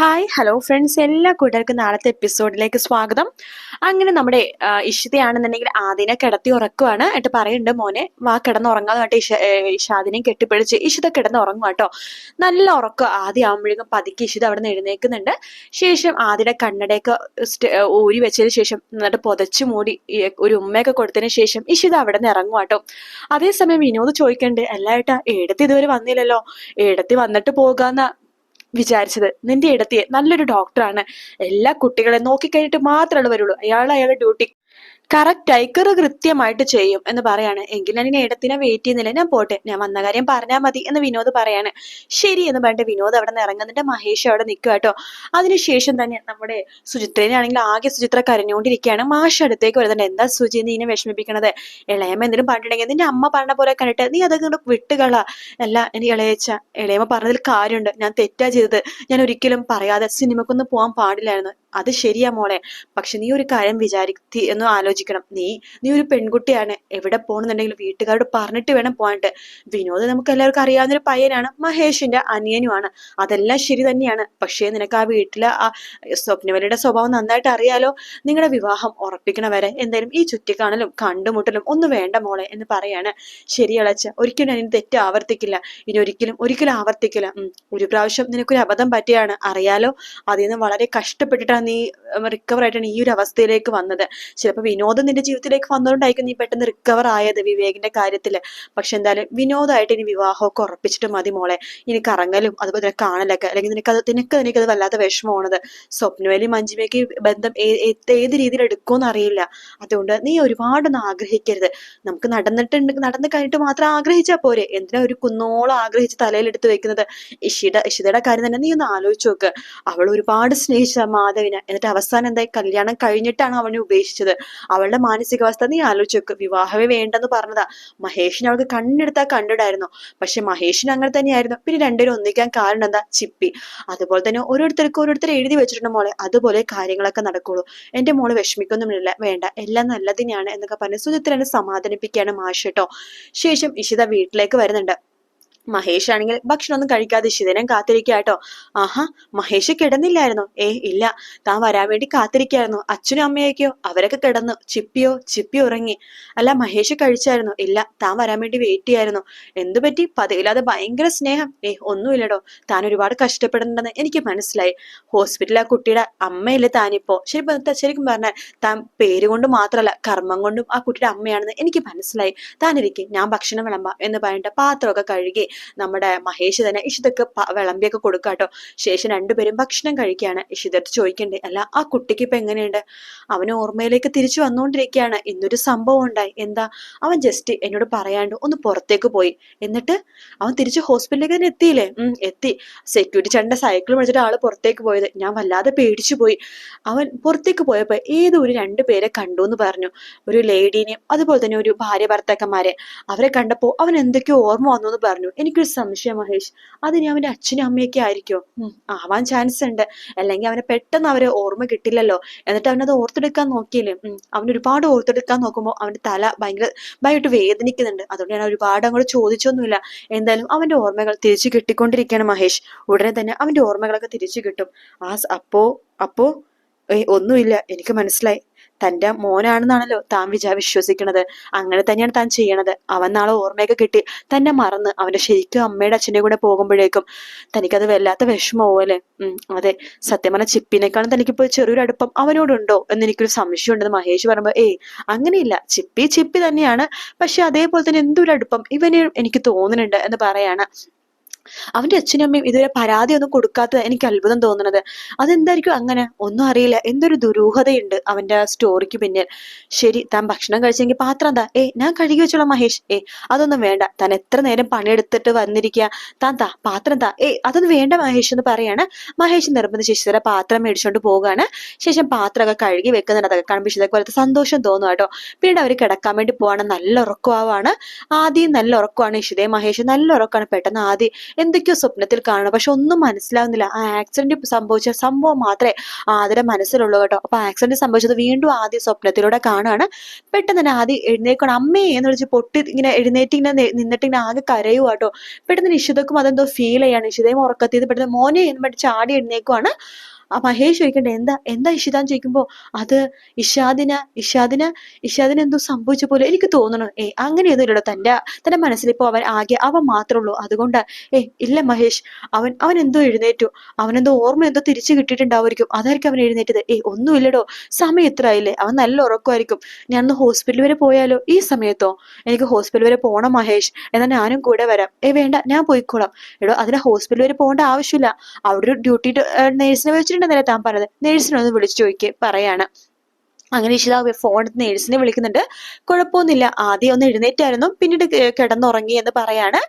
Hi hello friends എല്ലാ കൂട്ടുകാർക്കും നാളത്തെ എപ്പിസോഡിലേക്ക് സ്വാഗതം. അങ്ങനെ നമ്മുടെ ഇഷിതയാണെന്നുണ്ടെങ്കിൽ ആദിനെ കിടത്തി ഉറക്കുവാണ്. എന്നിട്ട് പറയുന്നുണ്ട് മോനെ വാ കിടന്നുറങ്ങാന്ന് പറഞ്ഞിട്ട് ഇഷ ഇഷാദിനെയും കെട്ടിപ്പിടിച്ച് ഇഷിത കിടന്നുറങ്ങും കേട്ടോ. നല്ല ഉറക്കം. ആദ്യം ആകുമ്പോഴേക്കും പതുക്കെ ഇഷിത അവിടെ നിന്ന് എഴുന്നേക്കുന്നുണ്ട് ശേഷം ആദിയുടെ കണ്ണടയൊക്കെ ഊരി വെച്ചതിന് ശേഷം എന്നിട്ട് പുതച്ചു മൂടി ഒരു ഉമ്മയൊക്കെ കൊടുത്തതിന് ശേഷം ഇഷിത അവിടെ നിന്ന് ഇറങ്ങും കേട്ടോ. അതേസമയം വിനോദ് ചോദിക്കണ്ടേ അല്ല ഏട്ടാ ഏടത്തി ഇതുവരെ വന്നില്ലല്ലോ. ഏടത്തി വന്നിട്ട് പോകാന്ന വിചാരിച്ചത്. നിന്റെ ഇടത്തിയെ നല്ലൊരു ഡോക്ടറാണ് എല്ലാ കുട്ടികളെ നോക്കിക്കഴിഞ്ഞിട്ട് മാത്രമേ വരുള്ളൂ. അയാൾ അയാളുടെ ഡ്യൂട്ടി കറക്റ്റ് കറ് കൃത്യമായിട്ട് ചെയ്യും എന്ന് പറയാണ്. എങ്കിൽ ഞാൻ ഇടത്തിനെ വെയിറ്റ് ചെയ്യുന്നില്ല. ഞാൻ പോട്ടെ ഞാൻ വന്ന കാര്യം പറഞ്ഞാൽ മതി എന്ന് വിനോദ് പറയാണ്. ശരി എന്ന് പറഞ്ഞിട്ട് വിനോദ് അവിടെ നിന്ന് ഇറങ്ങുന്നുണ്ട് മഹേഷ് അവിടെ നിൽക്കുക കേട്ടോ. അതിനുശേഷം തന്നെ നമ്മുടെ സുചിത്രേനാണെങ്കിൽ ആകെ സുചിത്ര കരഞ്ഞുകൊണ്ടിരിക്കുകയാണ്. മാഷ് അടുത്തേക്ക് വരുന്നുണ്ട്. എന്താ സുചി നീ എന്നെ വിഷമിപ്പിക്കണത്? ഇളയമ്മ എന്തിനും പറഞ്ഞിട്ടുണ്ടെങ്കിൽ നിന്റെ അമ്മ പറഞ്ഞ പോലെ കണ്ടിട്ട് നീ അതൊക്കെ കൊണ്ട് വിട്ടുകള. അല്ല എനിക്ക് ഇളയച്ച ഇളയമ്മ പറഞ്ഞതിൽ കാര്യമുണ്ട്. ഞാൻ തെറ്റാ ചെയ്തത്. ഞാൻ ഒരിക്കലും പറയാതെ സിനിമക്കൊന്നും പോകാൻ പാടില്ലായിരുന്നു. അത് ശരിയാ മോളെ. പക്ഷെ നീ ഒരു കാര്യം വിചാരിത്തി എന്ന് ആലോചിക്കണം. നീ നീ ഒരു പെൺകുട്ടിയാണ്. എവിടെ പോകണമെന്നുണ്ടെങ്കിലും വീട്ടുകാരോട് പറഞ്ഞിട്ട് വേണം പോയിട്ട് വിനോദ് നമുക്ക് എല്ലാവർക്കും അറിയാവുന്ന ഒരു പയ്യനാണ്. മഹേഷിന്റെ അനിയനുമാണ്. അതെല്ലാം ശരി തന്നെയാണ്. പക്ഷേ നിനക്ക് ആ വീട്ടിലെ ആ സ്വപ്നവലിയുടെ സ്വഭാവം നന്നായിട്ട് അറിയാലോ? നിങ്ങളുടെ വിവാഹം ഉറപ്പിക്കണ വരെ എന്തായാലും ഈ ചുറ്റിക്കാണലും കണ്ടുമുട്ടലും ഒന്നും വേണ്ട മോളെ എന്ന് പറയാണ്. ശരി അളച്ച ഒരിക്കലും അതിന് തെറ്റ് ആവർത്തിക്കില്ല. ഇനി ഒരിക്കലും ഒരിക്കലും ആവർത്തിക്കില്ല. ഒരു പ്രാവശ്യം നിനക്കൊരു അബദ്ധം പറ്റിയാണ്. അറിയാലോ? അതിൽ നിന്ന് വളരെ കഷ്ടപ്പെട്ടിട്ടാണ് നീ റിക്കവർ ആയിട്ടാണ് ഈ ഒരു അവസ്ഥയിലേക്ക് വന്നത്. ചിലപ്പോൾ വിനോദം നിന്റെ ജീവിതത്തിലേക്ക് വന്നതുകൊണ്ടായിരിക്കും നീ പെട്ടെന്ന് റിക്കവർ ആയത് വിവേകിന്റെ കാര്യത്തിൽ. പക്ഷെ എന്തായാലും വിനോദമായിട്ട് ഇനി വിവാഹമൊക്കെ ഉറപ്പിച്ചിട്ട് മതി മോളെ. ഇനി കറങ്ങലും അതുപോലെ തന്നെ കാണലൊക്കെ അല്ലെങ്കിൽ നിനക്കത് നിനക്ക് നിനക്കത് വല്ലാത്ത വിഷമമാണത്. സ്വപ്നവേലി മഞ്ജിമയ്ക്ക് ബന്ധം ഏത് രീതിയിൽ എടുക്കുമെന്ന് അറിയില്ല. അതുകൊണ്ട് നീ ഒരുപാടൊന്നും ആഗ്രഹിക്കരുത്. നമുക്ക് നടന്നിട്ടുണ്ട് നടന്നു കഴിഞ്ഞിട്ട് മാത്രം ആഗ്രഹിച്ചാൽ പോരെ. എന്തിനാ ഒരു കുന്നോളം ആഗ്രഹിച്ച് തലയിലെടുത്ത് വെക്കുന്നത്? ഇഷിയുടെ ഇഷിതയുടെ കാര്യം തന്നെ നീ ഒന്ന് ആലോചിച്ച് നോക്ക്. അവൾ ഒരുപാട് സ്നേഹിച്ച മാധവിനെ എന്നിട്ട് അവസാനം എന്തായി? കല്യാണം കഴിഞ്ഞിട്ടാണ് അവനെ ഉപേക്ഷിച്ചത്. അവളുടെ മാനസികാവസ്ഥ നീ ആലോചിച്ചു വിവാഹമേ വേണ്ടെന്ന് പറഞ്ഞതാ. മഹേഷിനെ അവൾക്ക് കണ്ണെടുത്താൽ കണ്ടിടായിരുന്നു. പക്ഷെ മഹേഷിന് അങ്ങനെ തന്നെയായിരുന്നു. പിന്നെ രണ്ടുപേരും ഒന്നിക്കാൻ കാരണം എന്താ? ചിപ്പി. അതുപോലെ തന്നെ ഓരോരുത്തർക്ക് ഓരോരുത്തർ എഴുതി വെച്ചിട്ടുണ്ട് മോളെ. അതുപോലെ കാര്യങ്ങളൊക്കെ നടക്കുള്ളൂ. എന്റെ മോൾ വിഷമിക്കൊന്നുമില്ല. വേണ്ട. എല്ലാം നല്ലതിനെയാണ് എന്നൊക്കെ പറഞ്ഞ് സുചിത്രനെ സമാധാനിപ്പിക്കുകയാണ് മാഷ് കേട്ടോ. ശേഷം ഇഷിത വീട്ടിലേക്ക് വരുന്നുണ്ട്. മഹേഷ് ആണെങ്കിൽ ഭക്ഷണമൊന്നും കഴിക്കാതെ ശിവനം കാത്തിരിക്കുക കേട്ടോ ആഹാ മഹേഷ് കിടന്നില്ലായിരുന്നോ? ഏ ഇല്ല. താൻ വരാൻ വേണ്ടി കാത്തിരിക്കായിരുന്നു അച്ഛനും അമ്മയൊക്കെയോ? അവരൊക്കെ കിടന്നു. ചിപ്പിയോ? ചിപ്പി ഉറങ്ങി. അല്ല മഹേഷ് കഴിച്ചായിരുന്നു? ഇല്ല താൻ വരാൻ വേണ്ടി വെയിറ്റ് ചെയ്യായിരുന്നു. എന്തു പറ്റി? പതിവില്ലാതെ ഭയങ്കര സ്നേഹം. ഏ ഒന്നുമില്ലടോ. താൻ ഒരുപാട് കഷ്ടപ്പെടുന്നുണ്ടെന്ന് എനിക്ക് മനസ്സിലായി. ഹോസ്പിറ്റലിൽ ആ കുട്ടിയുടെ അമ്മയല്ലേ താനിപ്പോ? ശരി ശരിക്കും പറഞ്ഞാൽ താൻ പേര് കൊണ്ട് മാത്രമല്ല കർമ്മം കൊണ്ടും ആ കുട്ടിയുടെ അമ്മയാണെന്ന് എനിക്ക് മനസ്സിലായി. താനിരിക്കെ ഞാൻ ഭക്ഷണം വിളമ്പാം എന്ന് പറഞ്ഞിട്ട് പാത്രമൊക്കെ കഴുകി. നമ്മുടെ മഹേഷ് തന്നെ ഇഷിതക്ക് വിളമ്പിയൊക്കെ കൊടുക്കാട്ടോ ശേഷം രണ്ടുപേരും ഭക്ഷണം കഴിക്കുകയാണ് ഇഷിതത്ത് ചോദിക്കണ്ടേ അല്ല ആ കുട്ടിക്ക് ഇപ്പൊ എങ്ങനെയുണ്ട്? അവന് ഓർമ്മയിലേക്ക് തിരിച്ചു വന്നുകൊണ്ടിരിക്കുകയാണ്. ഇന്നൊരു സംഭവം ഉണ്ടായി. എന്താ? അവൻ ജസ്റ്റ് എന്നോട് പറയാണ്ട് ഒന്ന് പുറത്തേക്ക് പോയി. എന്നിട്ട് അവൻ തിരിച്ച് ഹോസ്പിറ്റലിലേക്ക് തന്നെ എത്തിയില്ലേ? ഉം എത്തി. സെക്യൂരിറ്റി ചേട്ടന്റെ സൈക്കിൾ വിളിച്ചിട്ട് ആൾ പുറത്തേക്ക് പോയത്. ഞാൻ വല്ലാതെ പേടിച്ചു പോയി. അവൻ പുറത്തേക്ക് പോയപ്പോ ഏതോ ഒരു രണ്ടു പേരെ കണ്ടു എന്ന് പറഞ്ഞു. ഒരു ലേഡീനെയും അതുപോലെ തന്നെ ഒരു ഭാര്യ ഭർത്താക്കന്മാരെ. അവരെ കണ്ടപ്പോ അവൻ എന്തൊക്കെയോ ഓർമ്മ വന്നു എന്ന് പറഞ്ഞു. എനിക്കൊരു സംശയം മഹേഷ്. അതിന് അവന്റെ അച്ഛനും അമ്മയൊക്കെ ആയിരിക്കോ? ആവാൻ ചാൻസ് ഉണ്ട്. അല്ലെങ്കിൽ അവനെ പെട്ടെന്ന് അവരെ ഓർമ്മ കിട്ടില്ലല്ലോ. എന്നിട്ട് അവനത് ഓർത്തെടുക്കാൻ നോക്കിയില്ലേ? അവൻ ഒരുപാട് ഓർത്തെടുക്കാൻ നോക്കുമ്പോൾ അവന്റെ തല ഭയങ്കര ഭയങ്കര വേദനിക്കുന്നുണ്ട്. അതുകൊണ്ട് ഞാൻ ഒരുപാട് അങ്ങോട്ട് ചോദിച്ചൊന്നുമില്ല. എന്തായാലും അവന്റെ ഓർമ്മകൾ തിരിച്ചു കിട്ടിക്കൊണ്ടിരിക്കുകയാണ് മഹേഷ്. ഉടനെ തന്നെ അവന്റെ ഓർമ്മകളൊക്കെ തിരിച്ചു കിട്ടും. ആ അപ്പോ അപ്പോ ഒന്നുമില്ല. എനിക്ക് മനസ്സിലായി. തന്റെ മോനാണെന്നാണല്ലോ താൻ വിചാ വിശ്വസിക്കണത്. അങ്ങനെ തന്നെയാണ് താൻ ചെയ്യണത്. അവൻ നാളെ ഓർമ്മയൊക്കെ കിട്ടി. തന്നെ മറന്ന് അവന്റെ ശരിക്കും അമ്മയുടെ അച്ഛന്റെ കൂടെ പോകുമ്പോഴേക്കും തനിക്കത് വല്ലാത്ത വിഷമമാവും അല്ലേ? ഉം അതെ. സത്യം പറഞ്ഞ ചിപ്പിനേക്കാളും തനിക്കിപ്പോൾ ചെറിയൊരു അടുപ്പം അവനോടുണ്ടോ എന്ന് എനിക്കൊരു സംശയം ഉണ്ടെന്ന് മഹേഷ് പറയുമ്പോൾ ഏയ് അങ്ങനെയില്ല. ചിപ്പി ചിപ്പി തന്നെയാണ്. പക്ഷെ അതേപോലെ തന്നെ എന്തൊരു അടുപ്പം ഇവന് എനിക്ക് തോന്നുന്നുണ്ട് എന്ന് പറയാണ്. അവന്റെ അച്ഛനും അമ്മയും ഇതുവരെ പരാതിയൊന്നും കൊടുക്കാത്തത് എനിക്ക് അത്ഭുതം തോന്നുന്നത്. അതെന്തായിരിക്കും അങ്ങനെ? ഒന്നും അറിയില്ല. എന്തൊരു ദുരൂഹതയുണ്ട് അവന്റെ സ്റ്റോറിക്ക് പിന്നിൽ. ശരി താൻ ഭക്ഷണം കഴിച്ചെങ്കിൽ പാത്രം എന്താ? ഏ ഞാൻ കഴുകി വെച്ചോളാം മഹേഷ്. ഏ അതൊന്നും വേണ്ട. താൻ എത്ര നേരം പണിയെടുത്തിട്ട് വന്നിരിക്കുക താൻ താ പാത്രം താ ഏ അതൊന്നും വേണ്ട മഹേഷ് എന്ന് പറയാണ്. മഹേഷ് നിർബന്ധിച്ച് ശിശിര പാത്രം മേടിച്ചുകൊണ്ട് പോവുകയാണ്. ശേഷം പാത്രമൊക്കെ കഴുകി വെക്കുന്നുണ്ട്. അതൊക്കെ കാണുമ്പോൾ സന്തോഷം തോന്നും കേട്ടോ. പിന്നീട് അവർ കിടക്കാൻ വേണ്ടി പോവാണ്. നല്ല ഉറക്കമാവാണ്. ആദ്യം നല്ല ഉറക്കമാണ് ഇഷിതയും മഹേഷ്. നല്ല ഉറക്കമാണ്. പെട്ടെന്ന് ആദ്യം എന്തൊക്കെയോ സ്വപ്നത്തിൽ കാണണം. പക്ഷെ ഒന്നും മനസ്സിലാവുന്നില്ല. ആ ആക്സിഡന്റ് സംഭവിച്ച സംഭവം മാത്രമേ ആദ്യം മനസ്സിലുള്ളൂ കേട്ടോ. അപ്പൊ ആക്സിഡന്റ് സംഭവിച്ചത് വീണ്ടും ആദ്യ സ്വപ്നത്തിലൂടെ കാണുകയാണ് പെട്ടെന്ന് തന്നെ ആദ്യം എഴുന്നേക്കണം അമ്മേ എന്ന് വിളിച്ച് പൊട്ടി ഇങ്ങനെ എഴുന്നേറ്റ് ഇങ്ങനെ നിന്നിട്ട് ഇങ്ങനെ ആകെ കരയുക കേട്ടോ. പെട്ടെന്ന് നിഷിതക്കും അതെന്തോ ഫീൽ ചെയ്യാണ്. നിഷിതയും ഉറക്കത്തിൽ പെട്ടെന്ന് മോനെ എന്ന് പറഞ്ഞ് ചാടി എഴുന്നേക്കുവാണ് ആ മഹേഷ് ചോദിക്കണ്ടേ എന്താ എന്താ ഇഷിതാന്ന് ചോദിക്കുമ്പോ അത് ഇഷാദിന ഇഷാദിന് ഇഷാദിന് എന്തോ സംഭവിച്ച പോലെ എനിക്ക് തോന്നണു. ഏ അങ്ങനെയൊന്നും ഇല്ലല്ലോ തന്റെ തന്റെ മനസ്സിലിപ്പോ അവൻ ആകെ അവൻ മാത്രമേ ഉള്ളൂ. അതുകൊണ്ട് ഏ ഇല്ല മഹേഷ് അവൻ അവൻ എന്തോ എഴുന്നേറ്റു. അവനെന്തോ ഓർമ്മ എന്തോ തിരിച്ചു കിട്ടിയിട്ടുണ്ടാവുമായിരിക്കും. അതായിരിക്കും അവൻ എഴുന്നേറ്റത്. ഏ ഒന്നുമില്ലടോ സമയം എത്ര ആയില്ലേ? അവൻ നല്ല ഉറക്കമായിരിക്കും. ഞാൻ ഒന്ന് ഹോസ്പിറ്റൽ വരെ പോയാലോ? ഈ സമയത്തോ? എനിക്ക് ഹോസ്പിറ്റൽ വരെ പോകണം മഹേഷ്. എന്നാൽ ഞാനും കൂടെ വരാം. ഏ വേണ്ട ഞാൻ പോയിക്കോളാം. എടോ അതിന് ഹോസ്പിറ്റൽ വരെ പോകേണ്ട ആവശ്യമില്ല. അവിടെ ഒരു ഡ്യൂട്ടി നേഴ്സിനെ വെച്ചിട്ടുണ്ടെന്നല്ലേ താൻ പറഞ്ഞത്. നേഴ്സിനെ ഒന്ന് വിളിച്ചു ചോദിക്കുക പറയാണ്. അങ്ങനെ ഫോൺ നേഴ്സിനെ വിളിക്കുന്നുണ്ട്. കുഴപ്പമൊന്നുമില്ല. ആദ്യം ഒന്ന് എഴുന്നേറ്റായിരുന്നു. പിന്നീട് കിടന്നുറങ്ങി എന്ന് പറയാണ്.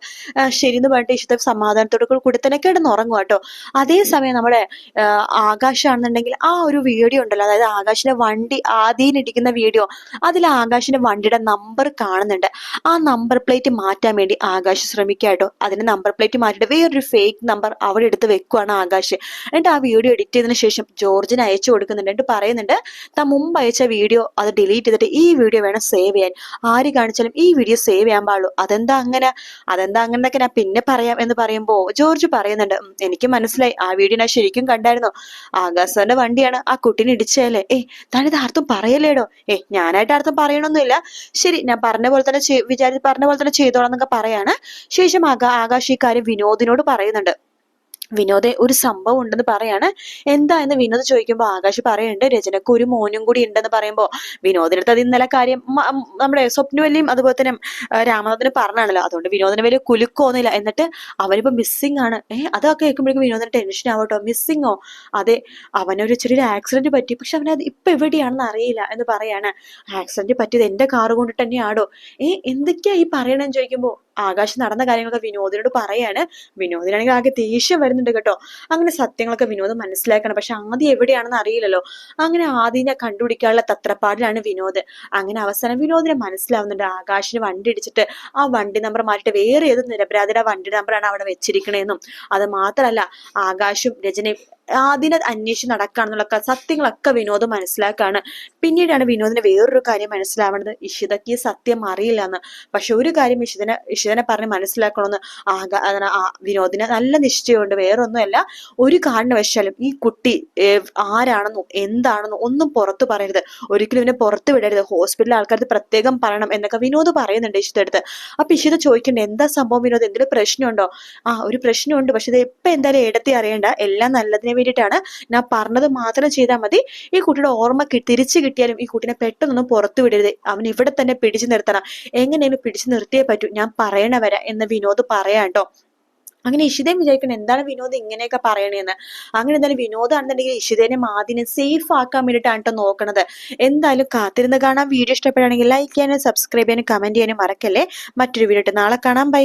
ശരി എന്ന് പറഞ്ഞിട്ട് ഇഷിത സമാധാനത്തോട് കൂടി തന്നെ കിടന്നുറങ്ങുക കേട്ടോ അതേസമയം നമ്മുടെ ആകാശാണെന്നുണ്ടെങ്കിൽ ആ ഒരു വീഡിയോ ഉണ്ടല്ലോ. അതായത് ആകാശിന്റെ വണ്ടി ആദ്യം ഇടിക്കുന്ന വീഡിയോ. അതിൽ ആകാശിന്റെ വണ്ടിയുടെ നമ്പർ കാണുന്നുണ്ട്. ആ നമ്പർ പ്ലേറ്റ് മാറ്റാൻ വേണ്ടി ആകാശ് ശ്രമിക്കുക കേട്ടോ അതിന് നമ്പർ പ്ലേറ്റ് മാറ്റിയിട്ട് വേറൊരു ഫേക്ക് നമ്പർ അവിടെ എടുത്ത് വെക്കുവാണ് ആകാശ്. എന്നിട്ട് ആ വീഡിയോ എഡിറ്റ് ചെയ്തതിനു ശേഷം ജോർജിന് അയച്ചു കൊടുക്കുന്നുണ്ട്. എന്നിട്ട് പറയുന്നുണ്ട് താ മുമ്പ് അയച്ച വീഡിയോ അത് ഡിലീറ്റ് ചെയ്തിട്ട് ഈ വീഡിയോ വേണം സേവ് ചെയ്യാൻ. ആര് കാണിച്ചാലും ഈ വീഡിയോ സേവ് ചെയ്യാൻ പാടുള്ളൂ. അതെന്താ അങ്ങനെ? അതെന്താ അങ്ങനെയൊക്കെ ഞാൻ പിന്നെ പറയാം എന്ന് പറയുമ്പോൾ ജോർജ് പറയുന്നുണ്ട് എനിക്ക് മനസ്സിലായി. ആ വീഡിയോ ഞാൻ ശരിക്കും കണ്ടായിരുന്നു. ആകാശന്റെ വണ്ടിയാണ്. ആ കുട്ടീനെ ഇടിച്ചതല്ലേ? ഏയ് താനിത് ആർത്തും പറയല്ലേടോ? ഏ ഞാനായിട്ട് ആർത്തും പറയണമൊന്നുമില്ല ശരി ഞാൻ പറഞ്ഞ പോലെ തന്നെ വിചാരിച്ച് പറഞ്ഞ പോലെ തന്നെ ചെയ്തോളാം എന്നൊക്കെ പറയാണ്. ശേഷം ആകാശ് ഈ കാര്യം വിനോദിനോട് പറയുന്നുണ്ട് വിനോദെ ഒരു സംഭവം ഉണ്ടെന്ന് പറയാണ്. എന്താ എന്ന് വിനോദ് ചോദിക്കുമ്പോൾ ആകാശ് പറയുന്നുണ്ട് രചനക്ക് ഒരു മോനും കൂടി ഉണ്ടെന്ന് പറയുമ്പോൾ വിനോദിനടുത്ത് അത് ഇന്നലെ കാര്യം നമ്മുടെ സ്വപ്നവല്ലിയും അതുപോലെ തന്നെ രാമനാഥന് പറഞ്ഞാണല്ലോ. അതുകൊണ്ട് വിനോദിന് വലിയ കുലുക്കോന്നില്ല എന്നിട്ട് അവനിപ്പോ മിസ്സിംഗ് ആണ്. ഏഹ് അതൊക്കെ കേൾക്കുമ്പോഴേക്കും വിനോദിന് ടെൻഷൻ ആവട്ടോ. മിസ്സിങ്ങോ അതെ അവനൊരു ചെറിയൊരു ആക്സിഡന്റ് പറ്റി. പക്ഷെ അവനത് ഇപ്പൊ എവിടെയാണെന്ന് അറിയില്ല എന്ന് പറയാണ്. ആക്സിഡന്റ് പറ്റിയത് എന്റെ കാറ് കൊണ്ടിട്ട് തന്നെയാണോ ഏ എന്തൊക്കെയാ ഈ പറയണെന്ന് ചോദിക്കുമ്പോൾ ആകാശ് നടന്ന കാര്യങ്ങളൊക്കെ വിനോദിനോട് പറയാണ്. വിനോദിനാണെങ്കിൽ ആകെ ദേഷ്യം വരുന്നുണ്ട് കേട്ടോ. അങ്ങനെ സത്യങ്ങളൊക്കെ വിനോദ് മനസ്സിലാക്കണം. പക്ഷെ ആദ്യം എവിടെയാണെന്ന് അറിയില്ലല്ലോ. അങ്ങനെ ആദ്യനെ കണ്ടുപിടിക്കാനുള്ള തത്രപ്പാടിലാണ് വിനോദ്. അങ്ങനെ അവസാനം വിനോദിനെ മനസ്സിലാവുന്നുണ്ട്. ആകാശിന് വണ്ടി ഇടിച്ചിട്ട് ആ വണ്ടി നമ്പർ മാറ്റിട്ട് വേറെ ഏത് നിരപരാധിയുടെ വണ്ടി നമ്പറാണ് അവിടെ വെച്ചിരിക്കണേന്നും. അത് മാത്രമല്ല ആകാശും രചനയും ആദ്യനെ അന്വേഷിച്ച് നടക്കാണെന്നുള്ള ക- സത്യങ്ങളൊക്കെ വിനോദ് മനസ്സിലാക്കുകയാണ് പിന്നീടാണ് വിനോദിന് വേറൊരു കാര്യം മനസ്സിലാവുന്നത് ഇഷിതയ്ക്ക് സത്യം അറിയില്ല എന്ന് പക്ഷെ ഒരു കാര്യം ഇഷിതനെ ഇഷിതനെ പറഞ്ഞ് മനസ്സിലാക്കണമെന്ന് ആകാ അതിന് വിനോദിന് നല്ല നിശ്ചയമുണ്ട്. വേറൊന്നുമല്ല ഒരു കാരണവശാലും ഈ കുട്ടി ആരാണെന്നോ എന്താണെന്നോ ഒന്നും പുറത്തു പറയരുത്. ഒരിക്കലും ഇവനെ പുറത്തു വിടരുത്. ഹോസ്പിറ്റലിൽ ആൾക്കാർക്ക് പ്രത്യേകം പറയണം എന്നൊക്കെ വിനോദ് പറയുന്നുണ്ട് ഇഷിത അടുത്ത്. അപ്പൊ ഇഷിത ചോദിക്കണ്ടേ എന്താ സംഭവം വിനോദ്? എന്തെങ്കിലും പ്രശ്നമുണ്ടോ? ആ ഒരു പ്രശ്നമുണ്ട്. പക്ഷെ ഇത് ഇപ്പൊ എന്തായാലും ഇടത്തി അറിയണ്ട. എല്ലാം നല്ലതിന് വേണ്ടിയിട്ടാണ് ഞാൻ പറഞ്ഞത് മാത്രം ചെയ്താൽ മതി. ഈ കുട്ടിയുടെ ഓർമ്മ തിരിച്ചു കിട്ടിയാലും ഈ കുട്ടീനെ പെട്ടെന്നൊന്നും പുറത്തു വിടരുത്. അവൻ ഇവിടെ തന്നെ പിടിച്ചു നിർത്തണം. എങ്ങനെയും പിടിച്ചു നിർത്തിയേ പറ്റൂ. ഞാൻ പറയണ വരെ എന്ന് വിനോദ് പറയാട്ടോ അങ്ങനെ ഇഷിതയും വിചാരിക്കണം എന്താണ് വിനോദ് ഇങ്ങനെയൊക്കെ പറയണേന്ന്? അങ്ങനെ എന്തായാലും വിനോദാണെന്നുണ്ടെങ്കിൽ ഇഷിതേനെ മാതിനെ സേഫ് ആക്കാൻ വേണ്ടിയിട്ടാണ് ട്ടോ നോക്കണത്. എന്തായാലും കാത്തിരുന്ന് കാണാം. വീഡിയോ ഇഷ്ടപ്പെടുകയാണെങ്കിൽ ലൈക്ക് ചെയ്യാനും സബ്സ്ക്രൈബ് ചെയ്യാനും കമന്റ് ചെയ്യാനും മറക്കല്ലേ? മറ്റൊരു വീഡിയോ നാളെ കാണാം. ബൈ